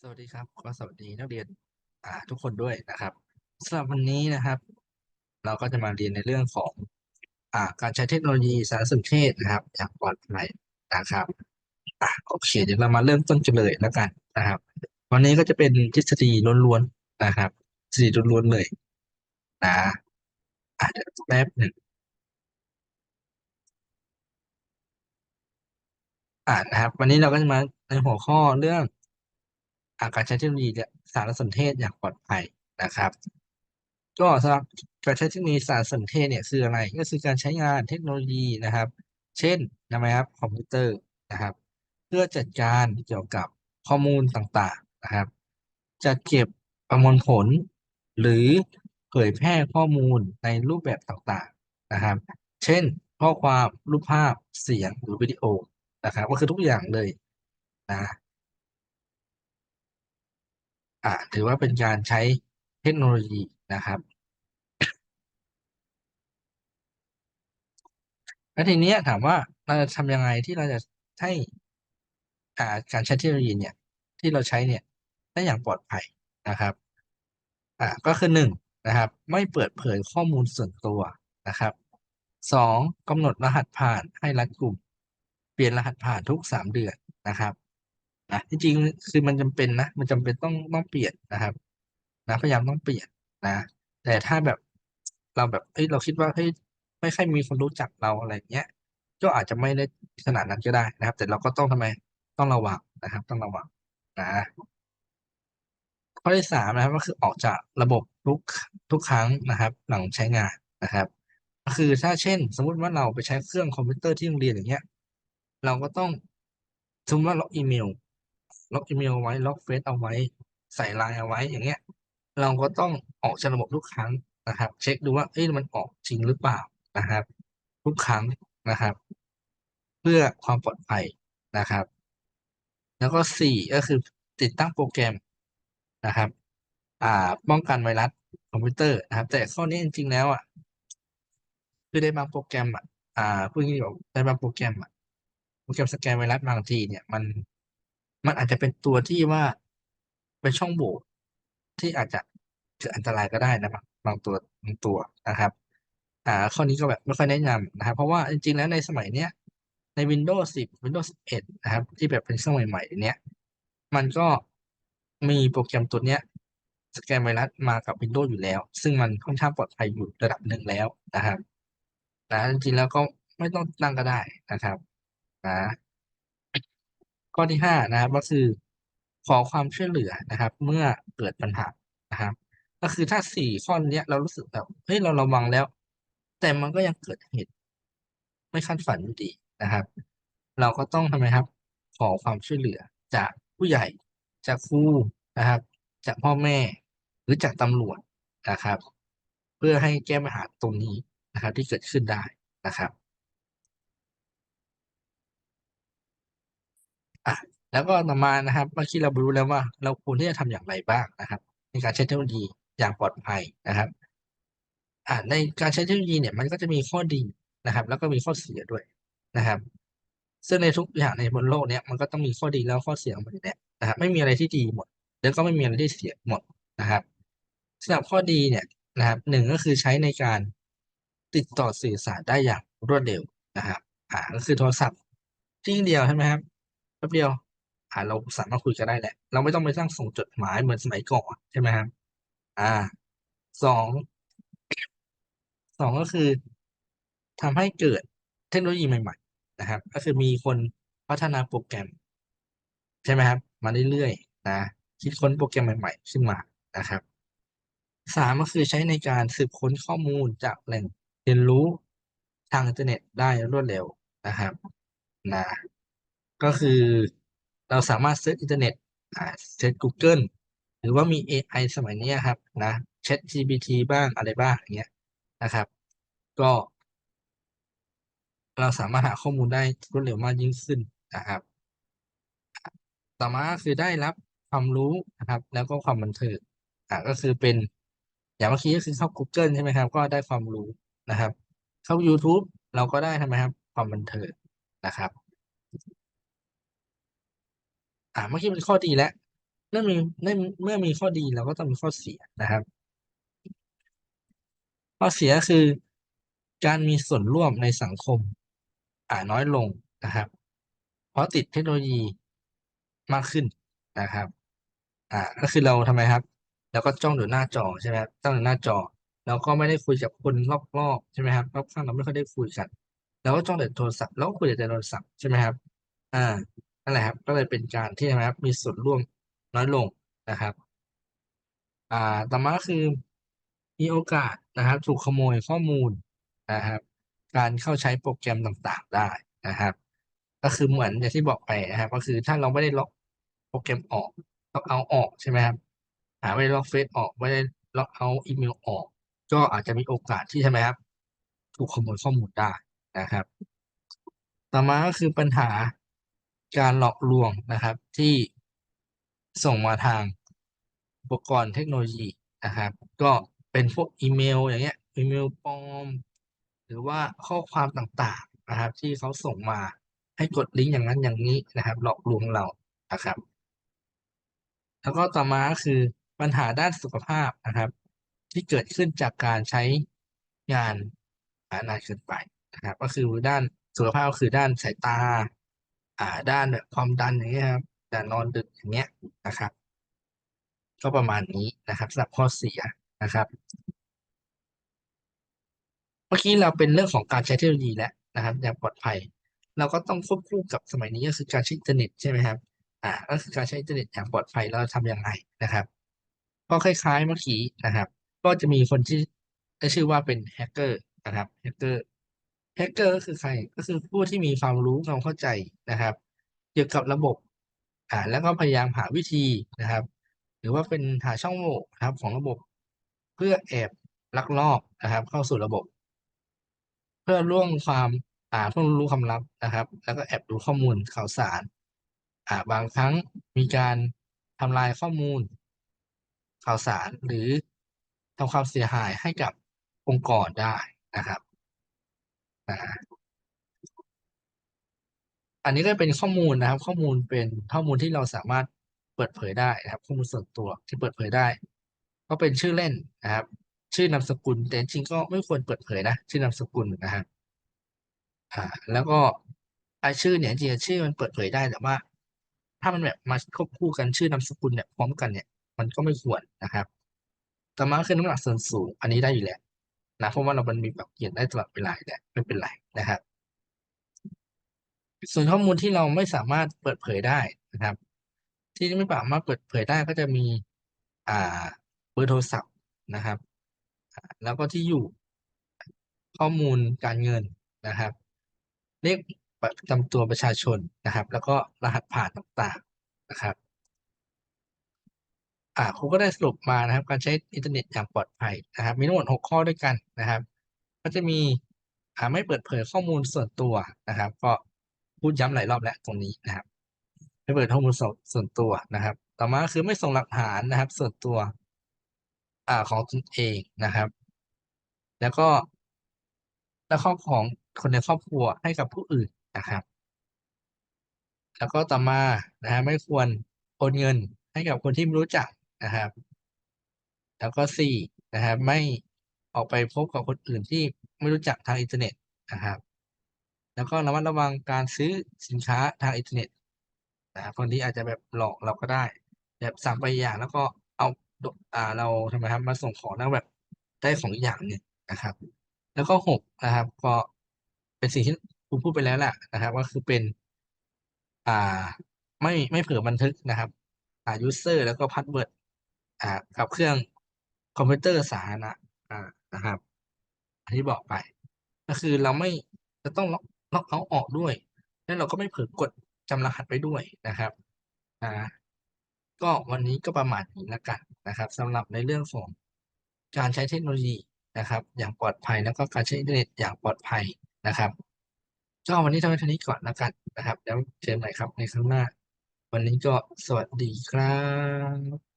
สวัสดีครับก็สวัสดีนักเรียนอ่าทุกคนด้วยนะครับสำหรับวันนี้นะครับ เราก็จะมาเรียนในเรื่องของอ่าการใช้เทคโนโลยีสารสนเทศนะครับ อย่างปลอดภัยนะครับอ่าโอเคเดี๋ยวเรามาเริ่มต้นกันเลยแล้วกันนะครับ วันนี้ก็จะเป็นทฤษฎีล้วนๆนะครับทฤษฎีล้วนๆเลยนะอ่าเดี๋ยวแป๊บหนึ่งอ่านะครับ วันนี้เราก็จะมาในหัวข้อเรื่อง อาการใช้เทคโนโลยีสารสนเทศอย่างปลอดภัยนะครับ ก็สำหรับการใช้เทคโนโลยีสารสนเทศเนี่ยคืออะไรก็คือการใช้งานเทคโนโลยีนะครับ เช่นนะครับคอมพิวเตอร์นะครับ เพื่อจัดการเกี่ยวกับข้อมูลต่างๆนะครับจัดเก็บประมวลผล หรือเผยแพร่ข้อมูลในรูปแบบต่างๆนะครับ เช่น ข้อความรูปภาพเสียงหรือวิดีโอนะครับ ก็คือทุกอย่างเลยนะ อ่าถือว่าเป็นการใช้เทคโนโลยีนะครับแล้วทีนี้ถามว่าเราจะทำยังไงที่เราจะให้อ่าการใช้เทคโนโลยีเนี่ย ที่เราใช้เนี่ยได้อย่างปลอดภัยนะครับ อ่าก็คือหนึ่งนะครับ ไม่เปิดเผยข้อมูลส่วนตัวนะครับสองกำหนดรหัสผ่านให้รัดกุมเปลี่ยนรหัสผ่านทุกสามเดือนนะครับ นะจริงคือมันจำเป็นนะ มันจำเป็นต้องต้องเปลี่ยนนะครับ นะพยายามต้องเปลี่ยนนะ แต่ถ้าแบบเราแบบเอ้ยเราคิดว่าเฮ้ยไม่ค่อยมีคนรู้จักเราอะไรเงี้ยก็อาจจะไม่ได้ขนาดนั้นก็ได้นะครับ แต่เราก็ต้องทำไมต้องระวังนะครับ ต้องระวังนะข้อที่สามนะครับ ก็คือออกจากระบบทุกทุกครั้งนะครับ หลังใช้งานนะครับ ก็คือถ้าเช่น สมมุติว่าเราไปใช้เครื่องคอมพิวเตอร์ที่โรงเรียนอย่างเงี้ย เราก็ต้องสมมติว่าล็อกอีเมล ล็อกอีเมลเอาไว้ ล็อกเฟซเอาไว้ ใส่ไลน์เอาไว้อย่างเงี้ย เราก็ต้องออกจากระบบทุกครั้งนะครับ เช็คดูว่าเอ้ยมันออกจริงหรือเปล่านะครับ ทุกครั้งนะครับ เพื่อความปลอดภัยนะครับ แล้วก็สี่ก็คือติดตั้งโปรแกรมนะครับ อ่า ป้องกันไวรัสคอมพิวเตอร์นะครับ แต่ข้อนี้จริงๆแล้วอะคือในบางโปรแกรมอะอ่าพูดง่ายๆบอกในบางโปรแกรมอะโปรแกรมสแกนไวรัสบางทีเนี่ยมัน มันอาจจะเป็นตัวที่ว่าเป็นช่องโหว่ที่อาจจะเกิดอันตรายก็ได้นะบางบางตัวบางตัวนะครับ อ่า ข้อนี้ก็แบบไม่ค่อยแนะนำนะครับ เพราะว่าจริงๆแล้วในสมัยเนี้ยใน Windows 10 Windows 11 นะครับ ที่แบบเป็นเครื่องใหม่ๆเนี้ยมันก็มีโปรแกรมตัวเนี้ยสแกนไวรัสมากับ Windows อยู่แล้ว ซึ่งมันค่อนข้างปลอดภัยอยู่ระดับหนึ่งแล้วนะครับนะจริงๆแล้วก็ไม่ต้องตั้งก็ได้นะครับนะ ข้อที่ห้านะครับก็คือขอความช่วยเหลือนะครับ เมื่อเกิดปัญหานะครับ ก็คือถ้าสี่ข้อนี้เรารู้สึกแบบเฮ้ยเราระวังแล้ว แต่มันก็ยังเกิดเหตุ ไม่คาดฝันอยู่ดีนะครับ เราก็ต้องทำไมครับ ขอความช่วยเหลือจากผู้ใหญ่จากครูนะครับ จากพ่อแม่หรือจากตำรวจนะครับ เพื่อให้แก้ปัญหาตรงนี้นะครับ ที่เกิดขึ้นได้นะครับ อะ แล้วก็ต่อมานะครับเมื่อกี้เรารู้แล้วว่า เราควรที่จะทำอย่างไรบ้างนะครับ ในการใช้เทคโนโลยีอย่างปลอดภัยนะครับอ่าในการใช้เทคโนโลยีเนี่ยมันก็จะมีข้อดีนะครับ แล้วก็มีข้อเสียด้วยนะครับ ซึ่งในทุกอย่างในบนโลกเนี้ยมันก็ต้องมีข้อดีแล้วข้อเสียของมันอยู่เนี่ยนะครับ ไม่มีอะไรที่ดีหมด แล้วก็ไม่มีอะไรที่เสียหมดนะครับสำหรับข้อดีเนี่ยนะครับหนึ่งก็คือใช้ในการติดต่อสื่อสารได้อย่างรวดเร็วนะครับ อ่าก็คือโทรศัพท์ที่เดียวใช่ไหมครับแป๊บเดียว อ่าเราสามารถคุยกันได้แหละ เราไม่ต้องไปตั้างส่งจดหมายเหมือนสมัยก่อนใช่ไหมครับอ่าสองสองก็คือทำให้เกิดเทคโนโลยีใหม่ ๆ นะครับ ก็คือมีคนพัฒนาโปรแกรม ใช่ไหมครับ มาเรื่อยๆนะคิดค้นโปรแกรมใหม่ ๆ ขึ้นมานะครับสามก็คือใช้ในการสืบค้นข้อมูลจากแหล่งเรียนรู้ทางอินเทอร์เน็ตได้รวดเร็วนะครับนะก็คือ เราสามารถเซิร์ชอินเทอร์เน็ตเซิร์ช Google หรือว่ามี AI สมัยนี้ครับนะ ChatGPT บ้างอะไรบ้างอย่างเงี้ยนะครับ ก็ เราสามารถหาข้อมูลได้รวดเร็วมากยิ่งขึ้นนะครับ ต่อมาคือได้รับความรู้นะครับ แล้วก็ความบันเทิงอ่าก็คือเป็นอย่างเมื่อกี้ก็คือเข้า Google ใช่ไหมครับ ก็ได้ความรู้นะครับ เข้า YouTube เราก็ได้ทำไมครับ ความบันเทิงนะครับ อ่าเมื่อกี้เป็นข้อดีแล้วเมื่อมีเมื่อมีข้อดีเราก็ต้องมีข้อเสียนะครับ ข้อเสียคือการมีส่วนร่วมในสังคม อ่าน้อยลงนะครับ เพราะติดเทคโนโลยีมากขึ้นนะครับ อ่าก็คือเราทำไมครับเราก็จ้องอยู่หน้าจอใช่ไหมครับจ้องอยู่หน้าจอเราก็ไม่ได้คุยกับคนรอบๆใช่ไหมครับรอบข้างเราไม่ค่อยได้คุยกันเราก็จ้องแต่โทรศัพท์แล้วก็คุยแต่โทรศัพท์ใช่ไหมครับ อ่า นั่นแหละครับ ก็เลยเป็นการที่นะครับมีส่วนร่วมน้อยลงนะครับ อ่าต่อมากคือมีโอกาสนะครับ ถูกขโมยข้อมูลนะครับ การเข้าใช้โปรแกรมต่างๆได้นะครับ ก็คือเหมือนอย่างที่บอกไปนะครับ ก็คือถ้าเราไม่ได้ล็อกโปรแกรมออกล็อกเอาออกใช่ไหมครับหาไม่ได้ล็อกเฟซออกไม่ได้ล็อกเอาอีเมลออก ก็อาจจะมีโอกาสที่ใช่ไหมครับ ถูกขโมยข้อมูลได้นะครับ ต่อมาก็คือปัญหา การหลอกลวงนะครับที่ส่งมาทางอุปกรณ์เทคโนโลยีนะครับ ก็เป็นพวกอีเมลอย่างเงี้ยอีเมลปลอมหรือว่าข้อความต่างๆนะครับ ที่เขาส่งมาให้กดลิงก์อย่างนั้นอย่างนี้นะครับ หลอกลวงเรานะครับ แล้วก็ต่อมาก็คือปัญหาด้านสุขภาพนะครับ ที่เกิดขึ้นจากการใช้งานนานเกินไปนะครับ ก็คือด้านสุขภาพก็คือด้านสายตา อ่าด้านแบบความดันอย่างเงี้ยครับแต่นอนดึกอย่างเงี้ยนะครับ ก็ประมาณนี้นะครับสำหรับข้อเสียนะครับ เมื่อกี้เราเป็นเรื่องของการใช้เทคโนโลยีแล้วนะครับ อย่างปลอดภัย เราก็ต้องควบคู่กับสมัยนี้ก็คือการใช้อินเทอร์เน็ตใช่ไหมครับอ่าก็คือการใช้อินเทอร์เน็ตอย่างปลอดภัยเราทำยังไงนะครับก็คล้ายๆเมื่อกี้นะครับ ก็จะมีคนที่ได้ชื่อว่าเป็นแฮกเกอร์นะครับแฮกเกอร์ แฮกเกอร์ก็คือใครก็คือผู้ที่มีความรู้ความเข้าใจนะครับ เกี่ยวกับระบบอ่าแล้วก็พยายามหาวิธีนะครับ หรือว่าเป็นหาช่องโหว่ครับของระบบ เพื่อแอบลักลอบนะครับ เข้าสู่ระบบ เพื่อล่วงความอ่าเพื่อรู้ความลับนะครับ แล้วก็แอบดูข้อมูลข่าวสารอ่าบางครั้งมีการทำลายข้อมูล ข่าวสารหรือทำความเสียหายให้กับองค์กรได้นะครับ อ่าอันนี้ก็เป็นข้อมูลนะครับ ข้อมูลเป็นข้อมูลที่เราสามารถเปิดเผยได้นะครับ ข้อมูลส่วนตัวที่เปิดเผยได้ ก็เป็นชื่อเล่นนะครับ ชื่อนามสกุลแต่จริงก็ไม่ควรเปิดเผยนะ ชื่อนามสกุลนะครับอ่า แล้วก็ไอชื่อเนี่ยจริงชื่อมันเปิดเผยได้แต่ว่า ถ้ามันแบบมาควบคู่กันชื่อนามสกุลเนี่ยพร้อมกันเนี่ย มันก็ไม่ควรนะครับต่อมาคือน้ำหนักส่วนสูง อันนี้ได้อยู่แล้ว นะเพราะว่าเรามันมีแบบเปลี่ยนได้ตลอดเวลาแหละไม่เป็นไรนะครับ ส่วนข้อมูลที่เราไม่สามารถเปิดเผยได้นะครับ ที่ไม่สามารถเปิดเผยได้ก็จะมีอ่าเบอร์โทรศัพท์นะครับ แล้วก็ที่อยู่ข้อมูลการเงินนะครับ เลขประจำตัวประชาชนนะครับ แล้วก็รหัสผ่านต่างๆนะครับ อ่าครูก็ได้สรุปมานะครับ การใช้อินเทอร์เน็ตอย่างปลอดภัยนะครับ มีทั้งหมดหกข้อด้วยกันนะครับ ก็จะมีอ่าไม่เปิดเผยข้อมูลส่วนตัวนะครับ ก็พูดย้ำหลายรอบแล้วตรงนี้นะครับ ไม่เปิดข้อมูลส่วนส่วนตัวนะครับ ต่อมาคือไม่ส่งหลักฐานนะครับ ส่วนตัวอ่าของตนเองนะครับ แล้วก็ และข้อของคนในครอบครัวให้กับผู้อื่นนะครับ แล้วก็ต่อมานะฮะไม่ควรโอนเงินให้กับคนที่ไม่รู้จัก นะครับ แล้วก็สี่นะครับ ไม่ออกไปพบกับคนอื่นที่ไม่รู้จักทางอินเทอร์เน็ตนะครับ แล้วก็ระมัดระวังการซื้อสินค้าทางอินเทอร์เน็ตนะคนที่อาจจะแบบหลอกเราก็ได้ แบบสั่งไปอย่างแล้วก็เอาอ่าเราทำไมครับมาส่งของแล้วแบบได้ของอย่างหนึ่งนะครับ แล้วก็หกนะครับ ก็เป็นสิ่งที่ครูพูดไปแล้วแหละนะครับ ก็คือเป็น อ่าไม่ไม่เผลอบันทึกนะครับ อ่า user แล้วก็พาสเวิร์ด อ่ากับเครื่องคอมพิวเตอร์สาธารณะอ่านะครับอันที่บอกไป ก็คือเราไม่จะต้องล็อกล็อกเอาออกด้วย แล้วเราก็ไม่เผลอกดจำรหัสไปด้วยนะครับอ่าก็วันนี้ก็ประมาณนี้แล้วกันนะครับสำหรับในเรื่องของการใช้เทคโนโลยีนะครับ อย่างปลอดภัยแล้วก็การใช้อินเทอร์เน็ตอย่างปลอดภัยนะครับก็วันนี้ทำไว้เท่านี้ก่อนแล้วกันนะครับ แล้วเจอกันใหม่ครับในครั้งหน้า วันนี้ก็สวัสดีครับ